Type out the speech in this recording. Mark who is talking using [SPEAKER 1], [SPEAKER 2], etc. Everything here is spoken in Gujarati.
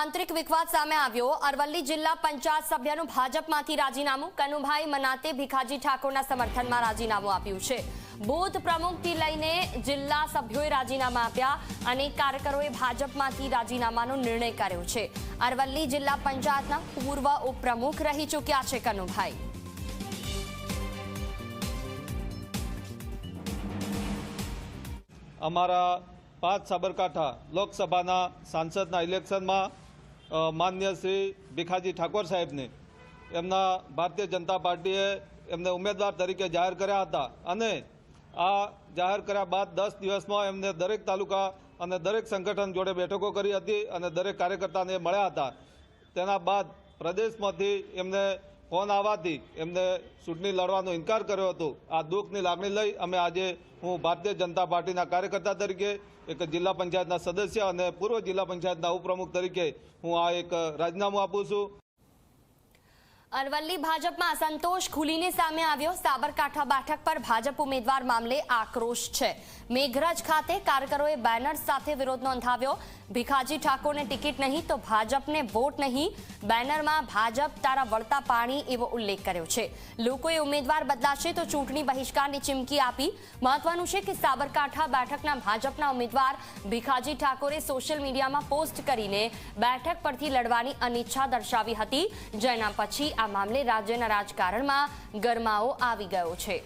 [SPEAKER 1] આંતરિક વિખવાદ સામે આવ્યો. અરવલ્લી જિલ્લા પંચાયત સભ્યનું ભાજપમાંથી રાજીનામું કનુભાઈ મનાતે ભીખાજી ઠાકોરના સમર્થનમાં રાજીનામું આપ્યું છે. બૂથ પ્રમુખથી લઈને જિલ્લા સભ્યોએ રાજીનામા આપ્યા અને કાર્યકરોએ ભાજપમાંથી રાજીનામાનો નિર્ણય કર્યો છે. અરવલ્લી જિલ્લા પંચાયતના પૂર્વ ઉપપ્રમુખ રહી ચૂક્યા છે કનુભાઈ.
[SPEAKER 2] અમારા પાંચ સાબરકાંઠા લોકસભાના સાંસદના ઇલેક્શનમાં માન્ય શ્રી ભીખાજી ઠાકોર સાહેબને એમના ભારતીય જનતા પાર્ટીએ એમને ઉમેદવાર તરીકે જાહેર કર્યા હતા અને આ જાહેર કર્યા બાદ દસ દિવસમાં એમને દરેક તાલુકા અને દરેક સંગઠન જોડે બેઠકો કરી હતી અને દરેક કાર્યકર્તાને મળ્યા હતા. તેના બાદ પ્રદેશમાંથી એમને ફોન આવવાથી એમને ચૂંટણી લડવાનો ઇનકાર કર્યો હતો. આ દુઃખની લાગણી લઈ અમે આજે હું ભારતીય જનતા પાર્ટીના કાર્યકર્તા તરીકે, એક જિલ્લા પંચાયતના સદસ્ય અને પૂર્વ જિલ્લા પંચાયતના ઉપપ્રમુખ તરીકે હું આ એક રાજીનામું આપું છું.
[SPEAKER 1] અરવલ્લી ભાજપમાં અસંતોષ ખુલીને સામે આવ્યો. સાબરકાંઠા બેઠક પર ભાજપ ઉમેદવાર મામલે આક્રોશ છે. મેઘરજ ખાતે કાર્યકરોએ બેનર સાથે વિરોધ નોંધાવ્યો. ભીખાજી ઠાકોરને ટિકિટ નહીં તો ભાજપને વોટ નહીં. બેનરમાં ભાજપ તારા વળતા પાણી એવો ઉલ્લેખ કર્યો છે. લોકોએ ઉમેદવાર બદલાશે તો ચૂંટણી બહિષ્કારની ચીમકી આપી. મહત્વનું છે કે સાબરકાંઠા બેઠકના ભાજપના ઉમેદવાર ભીખાજી ઠાકોરે સોશિયલ મીડિયામાં પોસ્ટ કરીને બેઠક પરથી લડવાની અનિચ્છા દર્શાવી હતી. જેના પછી આ મામલે રાજ્યના રાજકારણમાં ગરમાવો આવી ગયો છે.